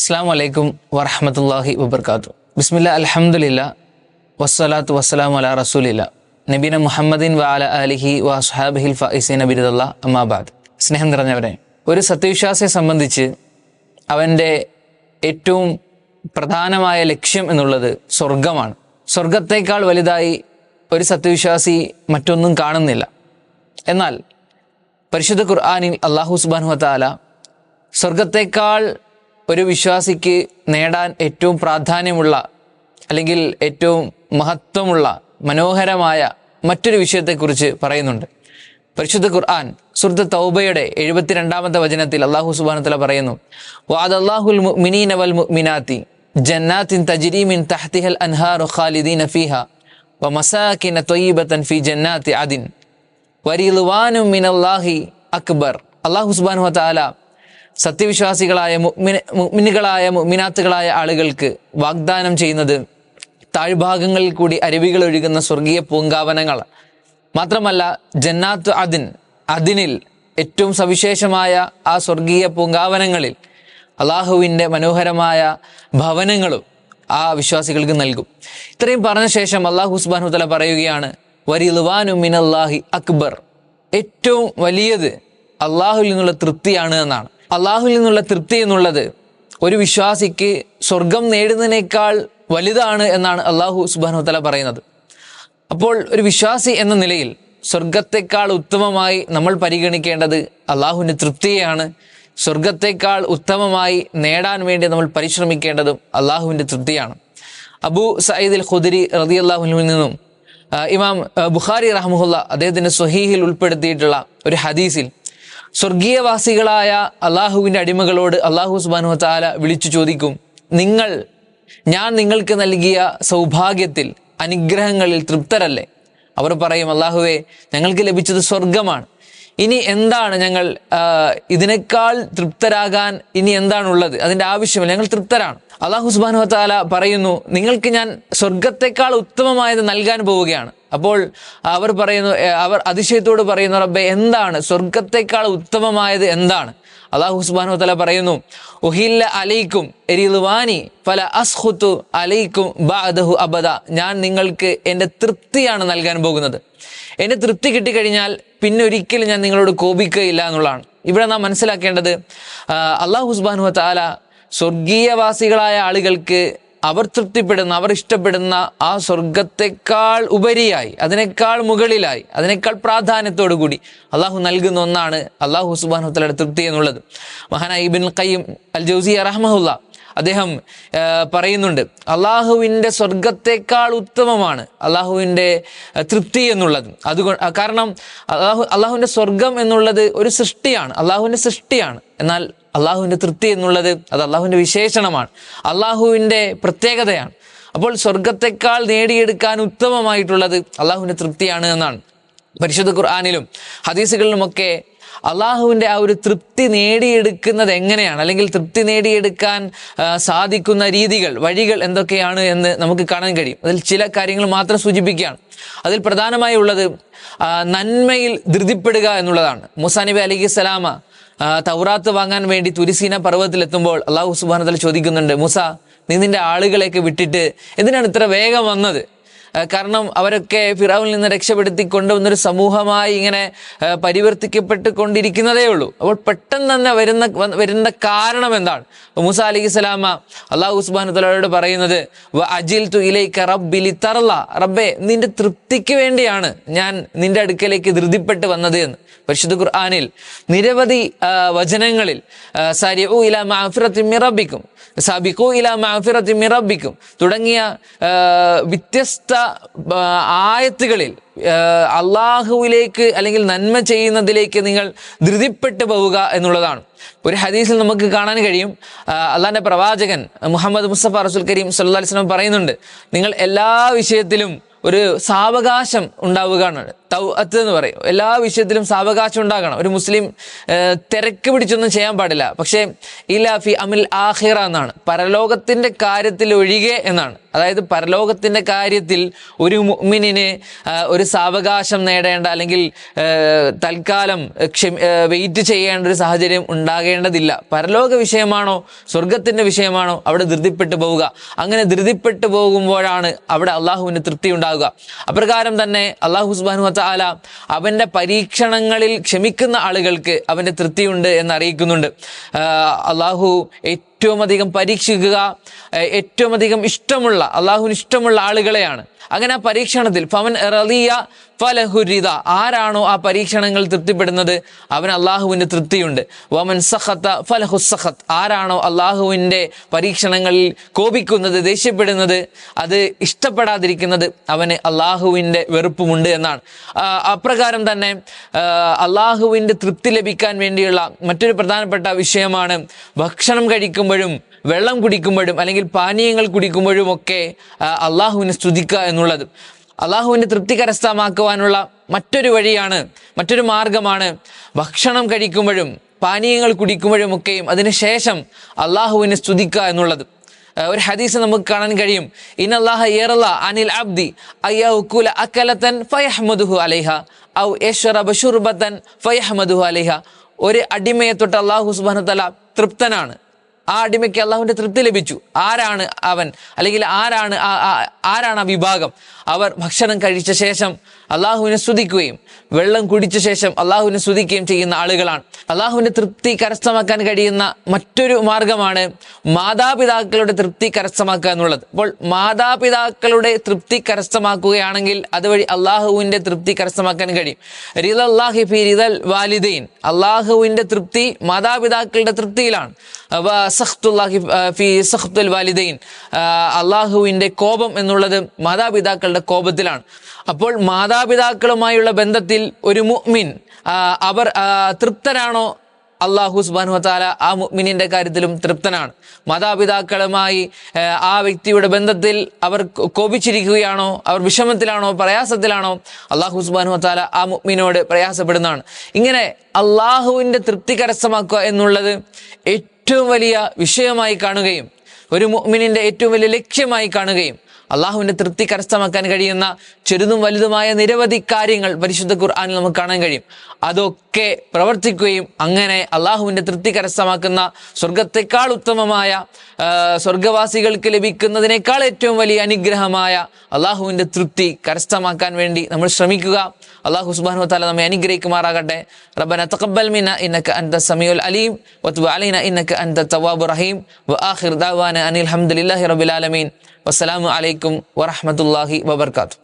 അസ്സാം വലൈക്കും വറഹമത്തല്ലാഹി വബർക്കാത്തു. ബിസ്മില്ല അലഹമുല്ല വസ്സലാത്തു വസ്സലാം അല റസൂലില്ല. നബീന മുഹമ്മദിൻ വ അല അലിഹി വ സുഹാബിഹിൽ ഫൈസീൻ അബിരുദല്ല അമ്മാബാദ് സ്നേഹം നിറഞ്ഞവരെ ഒരു സത്യവിശ്വാസിയെ സംബന്ധിച്ച് അവന്റെ ഏറ്റവും പ്രധാനമായ ലക്ഷ്യം എന്നുള്ളത് സ്വർഗമാണ് സ്വർഗത്തേക്കാൾ വലുതായി ഒരു സത്യവിശ്വാസി മറ്റൊന്നും കാണുന്നില്ല. എന്നാൽ പരിശുദ്ധ ഖുർആാനിൽ അള്ളാഹു സുബാൻ താല സ്വർഗത്തേക്കാൾ ഒരു വിശ്വാസിക്ക് നേടാൻ ഏറ്റവും പ്രാധാന്യമുള്ള അല്ലെങ്കിൽ ഏറ്റവും മഹത്വമുള്ള മനോഹരമായ മറ്റൊരു വിഷയത്തെക്കുറിച്ച് പറയുന്നുണ്ട്. പരിശുദ്ധ ഖുർആൻ സുഹൃത്ത് തൗബയുടെ എഴുപത്തിരണ്ടാമത്തെ വചനത്തിൽ അള്ളാഹു സുബാന പറയുന്നു വാദ് അള്ളാഹുൽ മുഅ്മിനീന വൽ മുഅ്മിനാത്തി ജന്നാത്തിൻ തജ്രീമിൻ തഹ്തിഹൽ അൻഹാറു ഖാലിദീന ഫീഹ വ മസാകിന തൊയ്യബത്തൻ ഫി ജന്നാത്തി അദിൻ വരിലുവാനും മിനല്ലാഹി അക്ബർ. അള്ളാഹു സുബാനു താല സത്യവിശ്വാസികളായ മുഗ്മിനുകളായ മുഅ്മിനുകളായ മുഅ്മിനാത്തുകളായ ആളുകൾക്ക് വാഗ്ദാനം ചെയ്യുന്നത് താഴ്ഭാഗങ്ങളിൽ കൂടി അരുവികൾ ഒഴുകുന്ന സ്വർഗീയ പൂങ്കാവനങ്ങൾ മാത്രമല്ല ജന്നാത്ത് അതിൻ അതിനിൽ ഏറ്റവും സവിശേഷമായ ആ സ്വർഗീയ പൂങ്കാവനങ്ങളിൽ അള്ളാഹുവിന്റെ മനോഹരമായ ഭവനങ്ങളും ആ വിശ്വാസികൾക്ക് നൽകും. ഇത്രയും പറഞ്ഞ ശേഷം അള്ളാഹു സുബാനു തല പറയുകയാണ് വരിലുവാനു മിനല്ലാഹി അക്ബർ. ഏറ്റവും വലിയത് അള്ളാഹുവിൽ നിന്നുള്ള തൃപ്തിയാണ് എന്നാണ്. അള്ളാഹുവിൽ നിന്നുള്ള തൃപ്തി എന്നുള്ളത് ഒരു വിശ്വാസിക്ക് സ്വർഗം നേടുന്നതിനേക്കാൾ വലുതാണ് എന്നാണ് അള്ളാഹു സുബാനു തല പറയുന്നത്. അപ്പോൾ ഒരു വിശ്വാസി എന്ന നിലയിൽ സ്വർഗത്തെക്കാൾ ഉത്തമമായി നമ്മൾ പരിഗണിക്കേണ്ടത് അള്ളാഹുവിന്റെ തൃപ്തിയെയാണ്. സ്വർഗത്തെക്കാൾ ഉത്തമമായി നേടാൻ വേണ്ടി നമ്മൾ പരിശ്രമിക്കേണ്ടതും അള്ളാഹുവിന്റെ തൃപ്തിയാണ്. അബു സയ്യിദ് ഖുദരി റതി അള്ളാഹുവിൽ നിന്നും ഇമാം ബുഖാരി റഹമുല്ല അദ്ദേഹത്തിന്റെ സ്വഹീഹിൽ ഉൾപ്പെടുത്തിയിട്ടുള്ള ഒരു ഹദീസിൽ സ്വർഗീയവാസികളായ അള്ളാഹുവിന്റെ അടിമകളോട് അള്ളാഹു സുബാനു താല വിളിച്ചു ചോദിക്കും നിങ്ങൾ ഞാൻ നിങ്ങൾക്ക് നൽകിയ സൗഭാഗ്യത്തിൽ അനുഗ്രഹങ്ങളിൽ തൃപ്തരല്ലേ? അവർ പറയും അള്ളാഹുവെ ഞങ്ങൾക്ക് ലഭിച്ചത് സ്വർഗമാണ് ഇനി എന്താണ് ഞങ്ങൾ ഇതിനേക്കാൾ തൃപ്തരാകാൻ ഇനി എന്താണുള്ളത്? അതിന്റെ ആവശ്യമില്ല. ഞങ്ങൾ തൃപ്തരാണ്. അള്ളാഹു സുബാനു താല പറയുന്നു നിങ്ങൾക്ക് ഞാൻ സ്വർഗത്തെക്കാൾ ഉത്തമമായത് നൽകാൻ പോവുകയാണ്. അപ്പോൾ അവർ പറയുന്നു അവർ അതിശയത്തോട് പറയുന്നു റബ്ബെ എന്താണ്? സ്വർഗത്തെക്കാൾ ഉത്തമമായത് എന്താണ്? അള്ളാഹു സുബാനു തല പറയുന്നു ഉഹില്ല അലൈക്കും എരിലുവാനി ഫല അസ്ഹുത്തു അലൈക്കും ബാദഹു അബദ. ഞാൻ നിങ്ങൾക്ക് എന്റെ തൃപ്തിയാണ് നൽകാൻ പോകുന്നത്. എന്റെ തൃപ്തി കിട്ടിക്കഴിഞ്ഞാൽ പിന്നെ ഒരിക്കലും ഞാൻ നിങ്ങളോട് കോപിക്കുകയില്ല എന്നുള്ളതാണ്. ഇവിടെ നാം മനസ്സിലാക്കേണ്ടത് അള്ളാഹു സുബാനു താല സ്വർഗീയവാസികളായ ആളുകൾക്ക് അവർ തൃപ്തിപ്പെടുന്ന അവർ ഇഷ്ടപ്പെടുന്ന ആ സ്വർഗത്തെക്കാൾ ഉപരിയായി അതിനേക്കാൾ മുകളിലായി അതിനേക്കാൾ പ്രാധാന്യത്തോടു കൂടി അള്ളാഹു നൽകുന്ന ഒന്നാണ് അള്ളാഹു സുബാനുത്തലയുടെ തൃപ്തി എന്നുള്ളത്. മഹാനായി ഇബിൻ ഖയ്യം അൽ ജൗസി റഹ്മഹുല്ല അദ്ദേഹം പറയുന്നുണ്ട് അള്ളാഹുവിന്റെ സ്വർഗത്തെക്കാൾ ഉത്തമമാണ് അള്ളാഹുവിന്റെ തൃപ്തി എന്നുള്ളത്. അതുകൊണ്ട് കാരണം അള്ളാഹു അള്ളാഹുവിന്റെ സ്വർഗം എന്നുള്ളത് ഒരു സൃഷ്ടിയാണ് അള്ളാഹുവിന്റെ സൃഷ്ടിയാണ്. എന്നാൽ അള്ളാഹുവിന്റെ തൃപ്തി എന്നുള്ളത് അത് അള്ളാഹുവിന്റെ വിശേഷണമാണ്. അള്ളാഹുവിന്റെ പ്രത്യേകതയാണ്. അപ്പോൾ സ്വർഗത്തെക്കാൾ നേടിയെടുക്കാൻ ഉത്തമമായിട്ടുള്ളത് അള്ളാഹുവിന്റെ തൃപ്തിയാണ് എന്നാണ്. പരിശുദ്ധ ഖുർആാനിലും ഹദീസുകളിലുമൊക്കെ അള്ളാഹുവിന്റെ ആ ഒരു തൃപ്തി നേടിയെടുക്കുന്നത് എങ്ങനെയാണ്? അല്ലെങ്കിൽ തൃപ്തി നേടിയെടുക്കാൻ സാധിക്കുന്ന രീതികൾ വഴികൾ എന്തൊക്കെയാണ് എന്ന് നമുക്ക് കാണാൻ കഴിയും. അതിൽ ചില കാര്യങ്ങൾ മാത്രം സൂചിപ്പിക്കുകയാണ്. അതിൽ പ്രധാനമായി ഉള്ളത് നന്മയിൽ ധൃതിപ്പെടുക എന്നുള്ളതാണ്. മുസാനിബി അലിഖി സ്വലാമ തൗറാത്ത് വാങ്ങാൻ വേണ്ടി തുരിസീന പർവതത്തിലെത്തുമ്പോൾ അള്ളാഹു സുബാനത്തിൽ ചോദിക്കുന്നുണ്ട് മുസ നീ നിന്റെ ആളുകളെയൊക്കെ വിട്ടിട്ട് എന്തിനാണ് ഇത്ര വേഗം വന്നത്? കാരണം അവരൊക്കെ ഫിറാവിൽ നിന്ന് രക്ഷപ്പെടുത്തി കൊണ്ടുവന്നൊരു സമൂഹമായി ഇങ്ങനെ പരിവർത്തിക്കപ്പെട്ട് കൊണ്ടിരിക്കുന്നതേ ഉള്ളൂ. അപ്പോൾ പെട്ടെന്ന് തന്നെ വരുന്ന വരുന്ന കാരണം എന്താണ്? മൂസ അലൈഹി സ്വലാമ അള്ളാഹു ഉസ്മാൻ തലോട് പറയുന്നത് അജിൽ അജിൽതു ഇലൈക റബ്ബി ലിതർള." റബ്ബേ നിന്റെ തൃപ്തിക്ക് വേണ്ടിയാണ് ഞാൻ നിന്റെ അടുക്കലേക്ക് ധൃതിപ്പെട്ട് വന്നത് എന്ന്. പരിശുദ്ധ ഖുർആാനിൽ നിരവധി വചനങ്ങളിൽ സരിഉ ഇലാ മഅഫിറത്തി മിൻ റബ്ബിക്കും സബിഖു ഇല മാഫിറത്തി മിറബിക്കും തുടങ്ങിയ വ്യത്യസ്ത ആയത്തുകളിൽ അള്ളാഹുവിലേക്ക് അല്ലെങ്കിൽ നന്മ ചെയ്യുന്നതിലേക്ക് നിങ്ങൾ ധൃതിപ്പെട്ടു പോവുക എന്നുള്ളതാണ്. ഒരു ഹദീസിൽ നമുക്ക് കാണാൻ കഴിയും. ആ, അള്ളാഹിന്റെ പ്രവാചകൻ മുഹമ്മദ് മുസ്തഫ റസുൽ കരീം വസല്ലം പറയുന്നുണ്ട് നിങ്ങൾ എല്ലാ വിഷയത്തിലും ഒരു സാവകാശം ഉണ്ടാവുകയാണ്. തൗഅത്ത് എന്ന് പറയും. എല്ലാ വിഷയത്തിലും സാവകാശം ഉണ്ടാകണം. ഒരു മുസ്ലിം തിരക്ക് പിടിച്ചൊന്നും ചെയ്യാൻ പാടില്ല. പക്ഷേ ഇലാഫി അമിൽ ആഹിറ എന്നാണ്. പരലോകത്തിന്റെ കാര്യത്തിൽ ഒഴികെ എന്നാണ്. അതായത് പരലോകത്തിന്റെ കാര്യത്തിൽ ഒരു മുഅ്മിനിന് ഒരു സാവകാശം നേടേണ്ട അല്ലെങ്കിൽ തൽക്കാലം ക്ഷമ വെയിറ്റ് ചെയ്യേണ്ട ഒരു സാഹചര്യം ഉണ്ടാകേണ്ടതില്ല. പരലോക വിഷയമാണോ? സ്വർഗത്തിന്റെ വിഷയമാണോ? അവിടെ ധൃതിപ്പെട്ടു പോവുക. അങ്ങനെ ധൃതിപ്പെട്ടു പോകുമ്പോഴാണ് അവിടെ അള്ളാഹുവിന് തൃപ്തി ഉണ്ടാവുക. അപ്രകാരം തന്നെ അള്ളാഹു സുബാനു വാല അവന്റെ പരീക്ഷണങ്ങളിൽ ക്ഷമിക്കുന്ന ആളുകൾക്ക് അവന്റെ തൃപ്തിയുണ്ട് എന്ന് അറിയിക്കുന്നുണ്ട് ആഹ് അള്ളാഹു ഏറ്റവും അധികം പരീക്ഷിക്കുക ഏറ്റവും അധികം ഇഷ്ടമുള്ള അള്ളാഹുവിന് ഇഷ്ടമുള്ള ആളുകളെയാണ്. അങ്ങനെ ആ പരീക്ഷണത്തിൽ ഫവൻ റലിയ ഫലഹുരിത ആരാണോ ആ പരീക്ഷണങ്ങൾ തൃപ്തിപ്പെടുന്നത്? അവൻ അള്ളാഹുവിന്റെ തൃപ്തിയുണ്ട്. വമൻ സഹത്ത ഫലഹുസഹത്ത് ആരാണോ അള്ളാഹുവിന്റെ പരീക്ഷണങ്ങളിൽ കോപിക്കുന്നത് ദേഷ്യപ്പെടുന്നത് അത് ഇഷ്ടപ്പെടാതിരിക്കുന്നത് അവന് അള്ളാഹുവിന്റെ വെറുപ്പുമുണ്ട് എന്നാണ്. അപ്രകാരം തന്നെ അള്ളാഹുവിന്റെ തൃപ്തി ലഭിക്കാൻ വേണ്ടിയുള്ള മറ്റൊരു പ്രധാനപ്പെട്ട വിഷയമാണ് ഭക്ഷണം കഴിക്കുമ്പോഴും വെള്ളം കുടിക്കുമ്പോഴും അല്ലെങ്കിൽ പാനീയങ്ങൾ കുടിക്കുമ്പോഴും ഒക്കെ അള്ളാഹുവിനെ സ്തുതിക്കുക എന്നുള്ളത്. അള്ളാഹുവിനെ തൃപ്തി കരസ്ഥമാക്കുവാനുള്ള മറ്റൊരു വഴിയാണ് മറ്റൊരു മാർഗമാണ് ഭക്ഷണം കഴിക്കുമ്പോഴും പാനീയങ്ങൾ കുടിക്കുമ്പോഴും ഒക്കെയും അതിനുശേഷം അള്ളാഹുവിനെ സ്തുതിക്കുക എന്നുള്ളത്. ഒരു ഹദീസ് നമുക്ക് കാണാൻ കഴിയും. ഇൻ അള്ളാഹ യർള അനിൽ അബ്ദി അയ്യഉകുല അക്കലത്തൻ ഫയഹ്മദുഹു അലൈഹ ഔ യശ്റബ ശുർബതൻ ഫയഹ്മദുഹു അലൈഹ. ഒരു അടിമയെ തൊട്ട് അള്ളാഹു സുബാന തല തൃപ്തനാണ്. ആ അടിമയ്ക്ക് അള്ളാഹുവിന്റെ തൃപ്തി ലഭിച്ചു. ആരാണ് അവൻ? അല്ലെങ്കിൽ ആരാണ് ആരാണ് ആ വിഭാഗം? അവർ ഭക്ഷണം കഴിച്ച ശേഷം അള്ളാഹുവിനെ സ്തുതിക്കുകയും വെള്ളം കുടിച്ച ശേഷം അള്ളാഹുവിനെ സ്തുതിക്കുകയും ചെയ്യുന്ന ആളുകളാണ്. അള്ളാഹുവിന്റെ തൃപ്തി കരസ്ഥമാക്കാൻ കഴിയുന്ന മറ്റൊരു മാർഗമാണ് മാതാപിതാക്കളുടെ തൃപ്തി കരസ്ഥമാക്കുക എന്നുള്ളത്. അപ്പോൾ മാതാപിതാക്കളുടെ തൃപ്തി കരസ്ഥമാക്കുകയാണെങ്കിൽ അതുവഴി അള്ളാഹുവിന്റെ തൃപ്തി കരസ്ഥമാക്കാൻ കഴിയും. റിദൽ വാലിദൈൻ. അള്ളാഹുവിന്റെ തൃപ്തി മാതാപിതാക്കളുടെ തൃപ്തിയിലാണ്. ഫി സഖ്തുൽ വാലിദൈൻ. അള്ളാഹുവിന്റെ കോപം എന്നുള്ളത് മാതാപിതാക്കളുടെ കോപത്തിലാണ്. അപ്പോൾ മാതാപിതാക്കളുമായുള്ള ബന്ധത്തിൽ ഒരു മുഅ്മിൻ അവർ തൃപ്തരാണോ അള്ളാഹു സുബാനു താല ആ മുഅ്മിനിന്റെ കാര്യത്തിലും തൃപ്തനാണ്. മാതാപിതാക്കളുമായി ആ, വ്യക്തിയുടെ ബന്ധത്തിൽ അവർ കോപിച്ചിരിക്കുകയാണോ? അവർ വിഷമത്തിലാണോ? പ്രയാസത്തിലാണോ? അള്ളാഹു സുബാനു താല ആ മുഅ്മിനോട് പ്രയാസപ്പെടുന്നതാണ്. ഇങ്ങനെ അള്ളാഹുവിന്റെ തൃപ്തി കരസ്ഥമാക്കുക എന്നുള്ളത് ഏറ്റവും വലിയ വിഷയമായി കാണുകയും ഒരു മുഅ്മിനിന്റെ ഏറ്റവും വലിയ ലക്ഷ്യമായി കാണുകയും അള്ളാഹുവിന്റെ തൃപ്തി കരസ്ഥമാക്കാൻ കഴിയുന്ന ചെറുതും വലുതുമായ നിരവധി കാര്യങ്ങൾ പരിശുദ്ധ ഖുർആാനിൽ നമുക്ക് കാണാൻ കഴിയും. അതൊക്കെ പ്രവർത്തിക്കുകയും അങ്ങനെ അള്ളാഹുവിന്റെ തൃപ്തി കരസ്ഥമാക്കുന്ന സ്വർഗത്തെക്കാൾ ഉത്തമമായ സ്വർഗവാസികൾക്ക് ലഭിക്കുന്നതിനേക്കാൾ ഏറ്റവും വലിയ അനുഗ്രഹമായ അള്ളാഹുവിന്റെ തൃപ്തി കരസ്ഥമാക്കാൻ വേണ്ടി നമ്മൾ ശ്രമിക്കുക. അള്ളാഹു സുബാനു താല നമ്മെ അനുഗ്രഹിക്കുമാറാകട്ടെ. റബ്ബന തഖബ്ബൽ മിന ഇന്നക അൻത സമീഉൽ അലീം വതുബ് അലൈന ഇന്നക അൻത തവ്വാബുർ റഹീം. വആഖിർ ദഅവാന അനിൽ ഹംദുലില്ലാഹി റബ്ബിൽ ആലമീൻ. വസ്സലാമു അലൈക്കും വറഹ്മത്തുള്ളാഹി വബർക്കാത്തു